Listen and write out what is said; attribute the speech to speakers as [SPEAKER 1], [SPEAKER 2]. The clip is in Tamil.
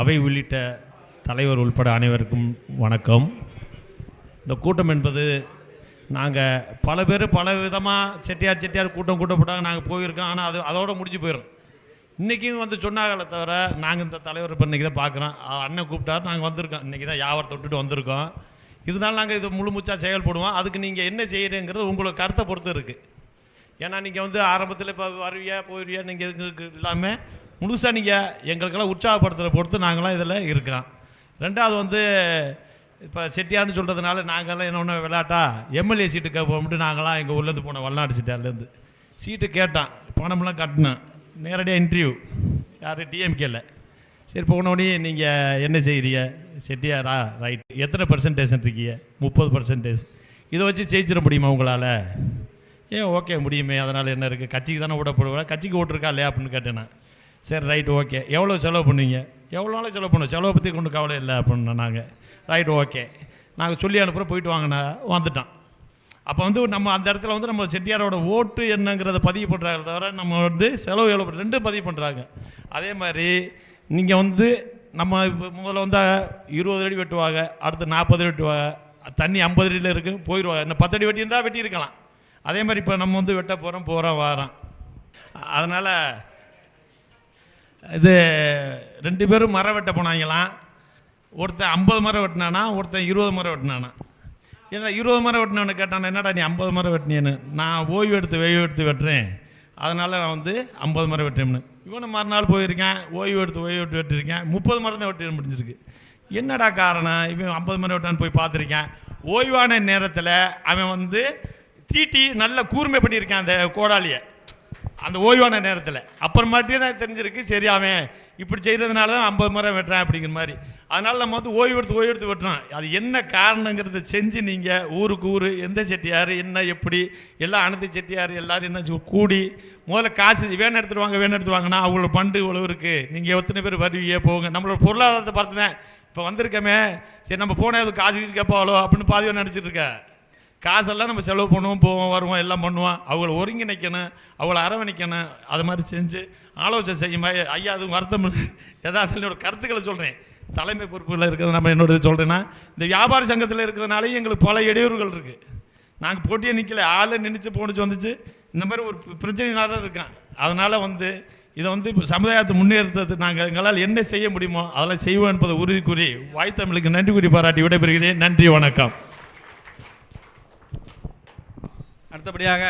[SPEAKER 1] அவை உள்ளிட்ட தலைவர் உள்பட அனைவருக்கும் வணக்கம். இந்த கூட்டம் என்பது நாங்கள் பல பேர் பல விதமாக செட்டியார் செட்டியார் கூட்டம் கூட்டம் போட்டாங்க நாங்கள் போயிருக்கோம். ஆனால் அது அதோட முடிஞ்சு போயிடும் இன்றைக்கும் வந்து சொன்னாங்களே தவிர நாங்கள் இந்த தலைவர் இப்போ இன்றைக்கி தான் பார்க்குறோம் அண்ணன் கூப்பிட்டாரு நாங்கள் வந்திருக்கோம். இன்றைக்கி தான் வியாபாரத்தை விட்டுட்டு வந்திருக்கோம். இருந்தாலும் நாங்கள் இது முழு மூச்சா செயல்படுவோம். அதுக்கு நீங்கள் என்ன செய்கிறீங்கிறது உங்களோட கருத்தை பொறுத்து இருக்குது ஏன்னா நீங்கள் வந்து ஆரம்பத்தில் இப்போ வருவியா போயிருவியா நீங்கள் இதுக்கு இல்லாமல் முழுசாக நீங்கள் எங்களுக்கெல்லாம் உற்சாகப்படுத்துகிற பொறுத்து நாங்களாம் இதில் இருக்கிறோம். ரெண்டாவது வந்து இப்போ செட்டியார்னு சொல்கிறதுனால நாங்கள்லாம் என்ன ஒன்று விளையாட்டா எம்எல்ஏ சீட்டு கேட்போம்ட்டு நாங்களாம் எங்கள் ஊர்லேருந்து போனோம் வல்லாடு செட்டியார்லேருந்து சீட்டு கேட்டான் பணம்லாம் கட்டினேன். நேரடியாக இன்டர்வியூ யார்? டிஎம்கேல. சரி போனோடனே நீங்கள் என்ன செய்கிறீங்க செட்டியாரா? ரைட் எத்தனை பர்சன்டேஜ் இருக்கீங்க? முப்பது பர்சன்டேஜ் இதை வச்சு ஜெயிச்சிட முடியுமா உங்களால்? ஏன் ஓகே முடியுமே அதனால் என்ன இருக்குது கட்சிக்கு தானே ஓட போடுவேன் கட்சிக்கு ஓட்டிருக்கா இல்லையா அப்படின்னு கேட்டேன் நான். சரி ரைட் ஓகே எவ்வளோ செலவு பண்ணுவீங்க? எவ்வளோ நாளும் செலவு பண்ணுவோம் செலவை பற்றி கொண்டு கவலை இல்லை அப்படின்னா நாங்கள் ரைட் ஓகே நாங்கள் சொல்லி அனுப்புகிறோம் போயிட்டு வாங்கினா வந்துட்டான். அப்போ வந்து நம்ம அந்த இடத்துல வந்து நம்ம செட்டியாரோட ஓட்டு என்னங்கிறத பதிவு பண்ணுறாங்க தவிர நம்ம வந்து செலவு எவ்வளோ ரெண்டும் பதிவு பண்ணுறாங்க அதே மாதிரி நீங்கள் வந்து நம்ம இப்போ முதல்ல வந்தால் இருபது அடி வெட்டுவாங்க அடுத்து நாற்பது அடி வெட்டுவாங்க தண்ணி ஐம்பது அடியில் இருக்கு போயிடுவாங்க இன்னும் பத்தடி வெட்டியிருந்தால் வெட்டி இருந்தால் வெட்டி இருக்கலாம் அதே மாதிரி இப்போ நம்ம வந்து வெட்ட போகிறோம் போகிறோம் வாரோம். அதனால் இது ரெண்டு பேரும் மரம் வெட்ட போனாங்களாம் ஒருத்தன் ஐம்பது மரம் வெட்டினானா ஒருத்தன் இருபது மரம் வெட்டினானா? என்ன இருபது மரம் வெட்டினவனு கேட்டான் என்னடா நீ ஐம்பது மரம் வெட்டினேன்னு? நான் ஓய்வு எடுத்து ஓய்வு எடுத்து வெட்டுறேன். அதனால் நான் வந்து ஐம்பது மரம் வெட்டேன்னு இவனு மறுநாள் போயிருக்கேன் ஓய்வு எடுத்து ஓய்வு எடுத்து வெட்டிருக்கேன் முப்பது மரம் தான் வெட்டி முடிஞ்சிருக்கு. என்னடா காரணம்? இவன் ஐம்பது மரம் வெட்டான்னு போய் பார்த்துருக்கேன். ஓய்வான நேரத்தில் அவன் வந்து தீட்டி நல்ல கூர்மை பண்ணியிருக்கான் அந்த கோடாலியை அந்த ஓய்வான நேரத்தில். அப்புறமாட்டியே தான் தெரிஞ்சிருக்கு சரி அவன் இப்படி செய்கிறதுனால தான் ஐம்பது மரம் வெட்டுறான் அப்படிங்கிற மாதிரி. அதனால் நம்ம வந்து ஓய்வு எடுத்து ஓய்வு எடுத்து வெட்டுறோம். அது என்ன காரணங்கிறத செஞ்சு நீங்கள் ஊருக்கு ஊர் எந்த செட்டியார் என்ன எப்படி எல்லாம் அனைத்து செட்டியார் எல்லோரும் என்ன கூடி முதல்ல காசு வேணும் எடுத்துட்டு வாங்க வேணும் எடுத்துட்டு வாங்கன்னா அவங்களோட பண்டு இவ்வளோ இருக்குது நீங்கள் எத்தனை பேர் வருவீங்க போங்க. நம்மளோட பொருளாதாரத்தை பார்த்து தான் இப்போ வந்திருக்கமே. சரி நம்ம போனால் எதுவும் காசு கீசு கேட்பாளோ அப்படின்னு பாதியாக நினச்சிட்டு இருக்கேன் காசெல்லாம் நம்ம செலவு பண்ணுவோம் போவோம் வருவோம் எல்லாம் பண்ணுவோம் அவங்கள ஒருங்கிணைக்கணும் அவங்கள அரவணைக்கணும் அது மாதிரி செஞ்சு ஆலோசனை செய்யும் ஐயா அது வருத்தம் ஏதாவது என்னோட கருத்துக்களை சொல்கிறேன் தலைமை பொறுப்புகளில் இருக்கிறது நம்ம என்னோட சொல்கிறேன்னா இந்த வியாபார சங்கத்தில் இருக்கிறதுனாலே எங்களுக்கு பல இடையூறுகள் இருக்குது நாங்கள் போட்டியே நிற்கல ஆளை நினச்சி போணுச்சு வந்துச்சு. இந்த மாதிரி ஒரு பி- பிரச்சனையினால தான் இருக்கேன். அதனால் வந்து இதை வந்து சமுதாயத்தை முன்னேறது நாங்கள் எங்களால் என்ன செய்ய முடியுமோ அதெல்லாம் செய்வோம் என்பதை உறுதி கூறி வாய் தமிழுக்கு நன்றி கூறி பாராட்டி விடைபெறுகிறேன். நன்றி வணக்கம்.
[SPEAKER 2] அடுத்தபடியாக